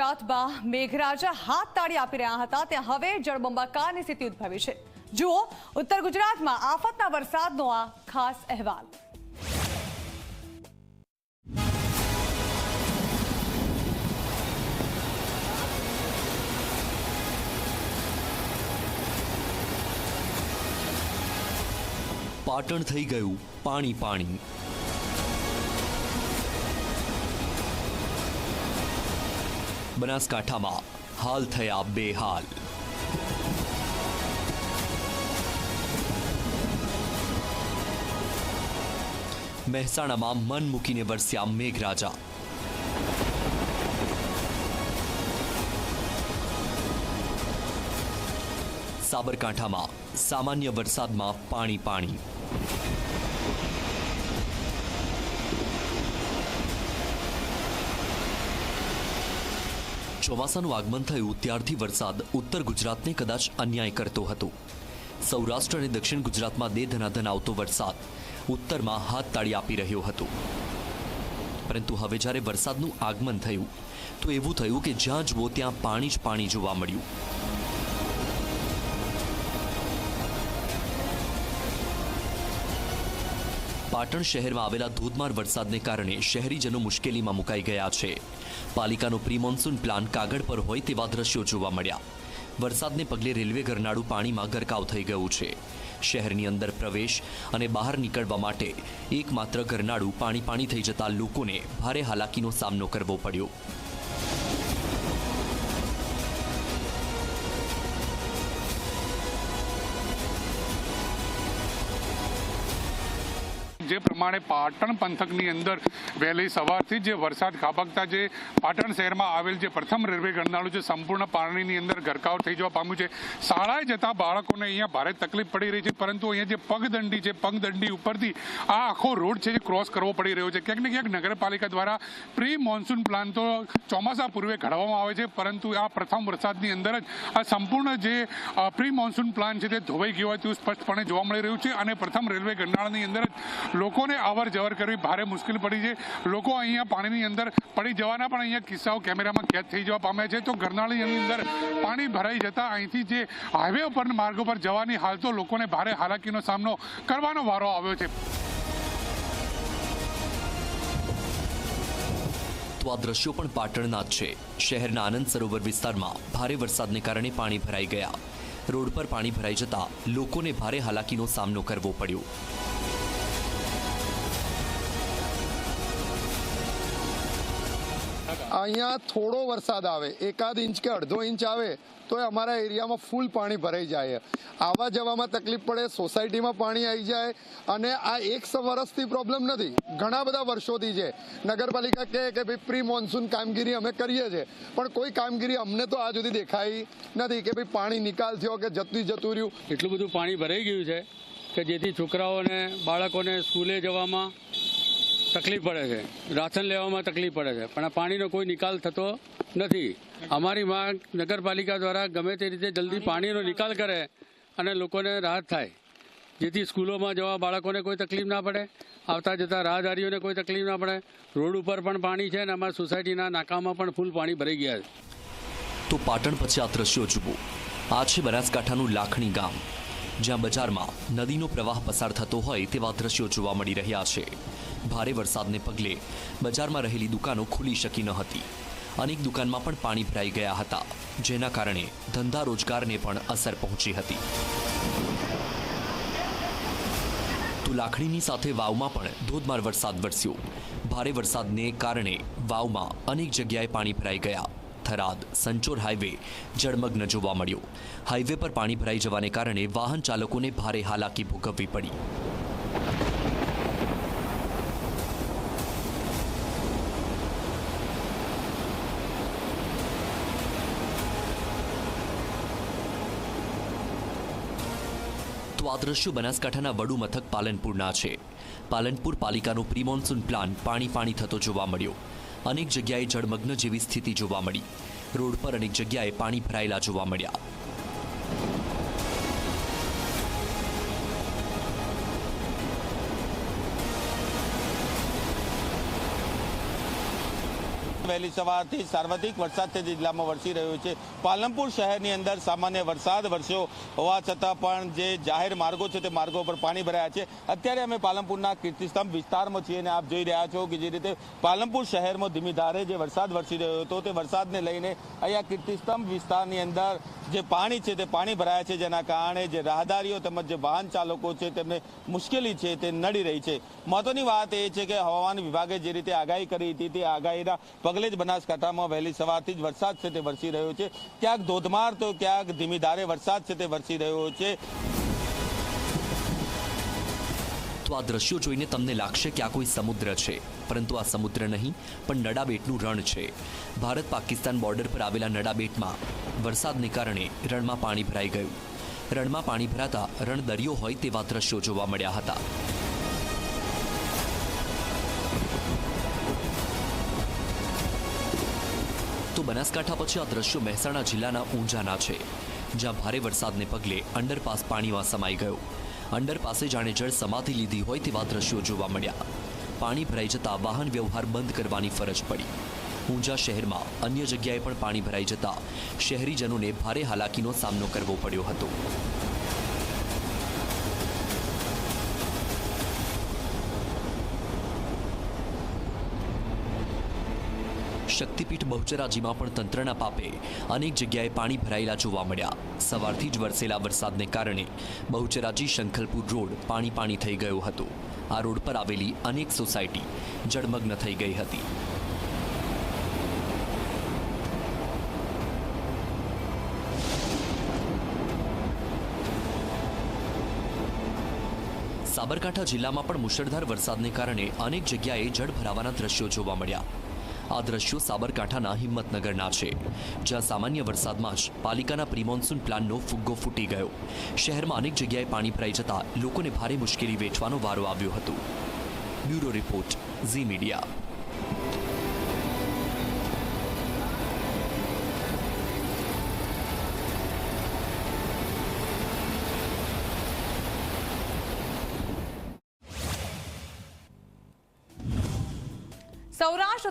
ગુજરાતમાં મેઘરાજા હાથ તાળી આપી રહ્યા હતા. ત્યાં હવે જળબંબાકારની સ્થિતિ ઉદ્ભવી છે. જુઓ, ઉત્તર ગુજરાતમાં આફતના વરસાદનો આ ખાસ અહેવાલ. પાટણ થઈ ગયું પાણી પાણી. બનાસકાંઠામાં હાલ થયા બેહાલ. મહેસાણામાં મન મૂકીને વરસ્યા મેઘરાજા. સાબરકાંઠામાં સામાન્ય વરસાદમાં પાણી પાણી. ચોમાસાનું આગમન થયું ત્યારથી વરસાદ ઉત્તર ગુજરાતને કદાચ અન્યાય કરતો હતો. સૌરાષ્ટ્ર અને દક્ષિણ ગુજરાતમાં દે ધનાધન આવતો વરસાદ ઉત્તરમાં હાથ તાળી આપી રહ્યો હતો. પરંતુ હવે જ્યારે વરસાદનું આગમન થયું, તો એવું થયું કે જ્યાં જુઓ ત્યાં પાણી જ પાણી જોવા મળ્યું. પાટણ શહેરમાં આવેલા ધોધમાર વરસાદને કારણે શહેરીજનો મુશ્કેલીમાં મુકાઈ ગયા છે. પાલિકાનો પ્રી મોન્સૂન પ્લાન કાગળ પર હોય તેવા દ્રશ્યો જોવા મળ્યા. વરસાદને પગલે રેલવે ગરનાળું પાણીમાં ગરકાવ થઈ ગયું છે. શહેરની અંદર પ્રવેશ અને બહાર નીકળવા માટે એકમાત્ર ગરનાળું પાણી પાણી થઈ જતા લોકોને ભારે હાલાકીનો સામનો કરવો પડ્યો. જે પ્રમાણે પાટણ પંથકની અંદર વહેલી સવારથી જ વરસાદ ખાબકતા જે પાટણ શહેરમાં આવેલ જે પ્રથમ રેલવે ગરનાળું છે સંપૂર્ણ પાણીની અંદર ગરકાવ થઈ જવા પામ્યું છે. શાળાએ જતા બાળકોને અહીંયા ભારે તકલીફ પડી રહી છે, પરંતુ અહીંયા જે પગદંડી છે, પગદંડી ઉપરથી આ આખો રોડ છે જે ક્રોસ કરવો પડી રહ્યો છે. ક્યાંક ને ક્યાંક નગરપાલિકા દ્વારા પ્રી મોન્સૂન પ્લાન તો ચોમાસા પૂર્વે ઘડવામાં આવે છે, પરંતુ આ પ્રથમ વરસાદની અંદર જ આ સંપૂર્ણ જે પ્રી મોન્સૂન પ્લાન છે તે ધોવાઈ ગયો હોય તેવું સ્પષ્ટપણે જોવા મળી રહ્યું છે. અને પ્રથમ રેલવે ગરનાળાની અંદર જ લોકોને અવર જવર કરવી ભારે મુશ્કેલ પડી છે. લોકો અહીંયા પાણીની અંદર પડી જવાના પણ અહીંયા કિસ્સાઓ કેમેરામાં કેદ થઈ જવા પામ્યા છે. તો ગરનાળીની અંદર પાણી ભરાઈ જતા અહીંથી જે હાઈવે ઉપર માર્ગો પર જવાની હાલ તો લોકોને ભારે હાલાકીનો સામનો કરવાનો વારો આવ્યો છે. આ દ્રશ્યો પણ પાટણના છે. શહેરના આનંદ સરોવર વિસ્તારમાં ભારે વરસાદને કારણે પાણી ભરાઈ ગયા. રોડ પર પાણી ભરાઈ જતા લોકોને ભારે હાલાકીનો સામનો કરવો પડ્યો. અહીંયા થોડો વરસાદ આવે, એકાદ ઇંચ કે અડધો ઇંચ આવે તો અમારા એરિયામાં ફૂલ પાણી ભરાઈ જાય. આવવા જવામાં તકલીફ પડે, સોસાયટીમાં પાણી આવી જાય, અને આ એક વર્ષથી પ્રોબ્લેમ નથી. ઘણા બધા વર્ષોથી છે. નગરપાલિકા કહે કે ભાઈ પ્રી મોન્સૂન કામગીરી અમે કરીએ છીએ. પણ કોઈ કામગીરી અમને તો આ સુધી દેખાઈ નથી કે ભાઈ પાણી નિકાલ થયો કે જતું જતું રહ્યું. એટલું બધું પાણી ભરાઈ ગયું છે કે જેથી છોકરાઓને, બાળકોને સ્કૂલે જવામાં તકલીફ પડે છે. રાશન લેવામાં તકલીફ પડે છે. પણ આ પાણીનો કોઈ નિકાલ થતો નથી. અમારી માંગ નગરપાલિકા દ્વારા ગમે તે રીતે જલ્દી પાણીનો નિકાલ કરે અને લોકોને રાહત થાય. જેથી સ્કૂલોમાં જવા બાળકોને કોઈ તકલીફ ના પડે. આવતા જતા રાહદારીઓને કોઈ તકલીફ ના પડે. રોડ ઉપર પણ પાણી છે અને અમારા સોસાયટીના નાકામાં પણ ફૂલ પાણી ભરાઈ ગયા છે. તો પાટણ પછી આ દ્રશ્યો જુઓ. આ છે બનાસકાંઠાનું લાખણી ગામ. જ્યાં બજારમાં નદીનો પ્રવાહ પસાર થતો હોય તેવા દ્રશ્યો જોવા મળી રહ્યા છે. ભારે વરસાદને પગલે બજારમાં રહેલી દુકાનો ખુલી શકી ન હતી. અનેક દુકાનમાં પણ પાણી ભરાઈ ગયા હતા, જેના કારણે ધંધા રોજગારને પણ અસર પહોંચી હતી. તો લાખણીની સાથે વાવમાં પણ ધોધમાર વરસાદ વરસ્યો. ભારે વરસાદને કારણે વાવમાં અનેક જગ્યાએ પાણી ભરાઈ ગયા. થરાદ, સંચોર હાઈવે જળમગ્ન જોવા મળ્યો. હાઈવે પર પાણી ભરાઈ જવાને કારણે વાહન ચાલકોને ભારે હાલાકી ભોગવવી પડી. તો આ દ્રશ્યો બનાસકાંઠાના વડુ મથક પાલનપુરના છે. પાલનપુર પાલિકાનો પ્રી મોન્સૂન પ્લાન પાણી પાણી થતો જોવા મળ્યો. અનેક જગ્યાએ જળમગ્ન જેવી સ્થિતિ જોવા મળી. રોડ પર અનેક જગ્યાએ પાણી ભરાયેલા જોવા મળ્યા. વહેલી સવારથી સાર્વત્રિક વરસાદ તે જિલ્લામાં વરસી રહ્યો છે. પાલનપુર શહેરની અંદર સામાન્ય વરસાદ વરસ્યો હોવા છતાં પણ જે જાહેર માર્ગો છે તે માર્ગો પર પાણી ભરાયા છે. અત્યારે અમે પાલનપુરના કીર્તિસ્તંભ વિસ્તારમાં છીએ અને આપ જોઈ રહ્યા છો કે જે રીતે પાલનપુર શહેરમાં ધીમી ધારે જે વરસાદ વરસી રહ્યો હતો તે વરસાદને લઈને અહીંયા કીર્તિસ્તંભ વિસ્તારની અંદર જે પાણી છે તે પાણી ભરાયા છે, જેના કારણે જે રાહદારીઓ તેમજ જે વાહન ચાલકો છે તેમને મુશ્કેલી છે તે નડી રહી છે. મહત્વની વાત એ છે કે હવામાન વિભાગે જે રીતે આગાહી કરી હતી તે આગાહીના પગલે જ બનાસકાંઠામાં વહેલી સવારથી જ વરસાદ છે તે વરસી રહ્યો છે. ક્યાંક ધોધમાર તો ક્યાંક ધીમી ધારે વરસાદ છે તે વરસી રહ્યો છે. તો આ દ્રશ્યો જોઈને તમને લાગશે કે આ કોઈ સમુદ્ર છે. પરંતુ આ સમુદ્ર નહીં, પણ નડાબેટનું રણ છે. ભારત પાકિસ્તાન બોર્ડર પર આવેલા નડાબેટમાં વરસાદને કારણે રણમાં પાણી ભરાઈ ગયું. રણમાં પાણી ભરાતા રણ દરિયો હોય તેવા દ્રશ્યો જોવા મળ્યા હતા. તો બનાસકાંઠા પછી આ દ્રશ્યો મહેસાણા જિલ્લાના ઊંઝાના છે, જ્યાં ભારે વરસાદને પગલે અંડરપાસ પાણીમાં સમાઈ ગયો. અંડરપાસે જાણે જળ સમાધિ લીધી હોય તેવા દ્રશ્યો જોવા મળ્યા. પાણી ભરાઈ જતા વાહન વ્યવહાર બંધ કરવાની ફરજ પડી. ઊંઝા શહેરમાં અન્ય જગ્યાએ પણ પાણી ભરાઈ જતા શહેરીજનોને ભારે હાલાકીનો સામનો કરવો પડ્યો હતો. શક્તિપીઠ બહુચરાજીમાં પણ તંત્રના પાપે અનેક જગ્યાએ પાણી ભરાયેલા જોવા મળ્યા. સવારથી જ વરસેલા વરસાદને કારણે બહુચરાજી શંખલપુર રોડ પાણી પાણી થઈ ગયો હતો. આ રોડ પર આવેલી અનેક સોસાયટી જળમગ્ન થઈ ગઈ હતી. સાબરકાંઠા જિલ્લામાં પણ મુશળધાર વરસાદને કારણે અનેક જગ્યાએ જળ ભરાવાના દ્રશ્યો જોવા મળ્યા. આ દ્રશ્યો સાબરકાંઠાના હિંમતનગરના છે, જ્યાં સામાન્ય વરસાદમાં જ પાલિકાના પ્રિમોન્સૂન પ્લાનનો ફુગ્ગો ફૂટી ગયો. શહેરમાં અનેક જગ્યાએ પાણી ભરાઈ જતા લોકોને ભારે મુશ્કેલી વેઠવાનો વારો આવ્યો હતો. Bureau report, Zee media. Saurashtra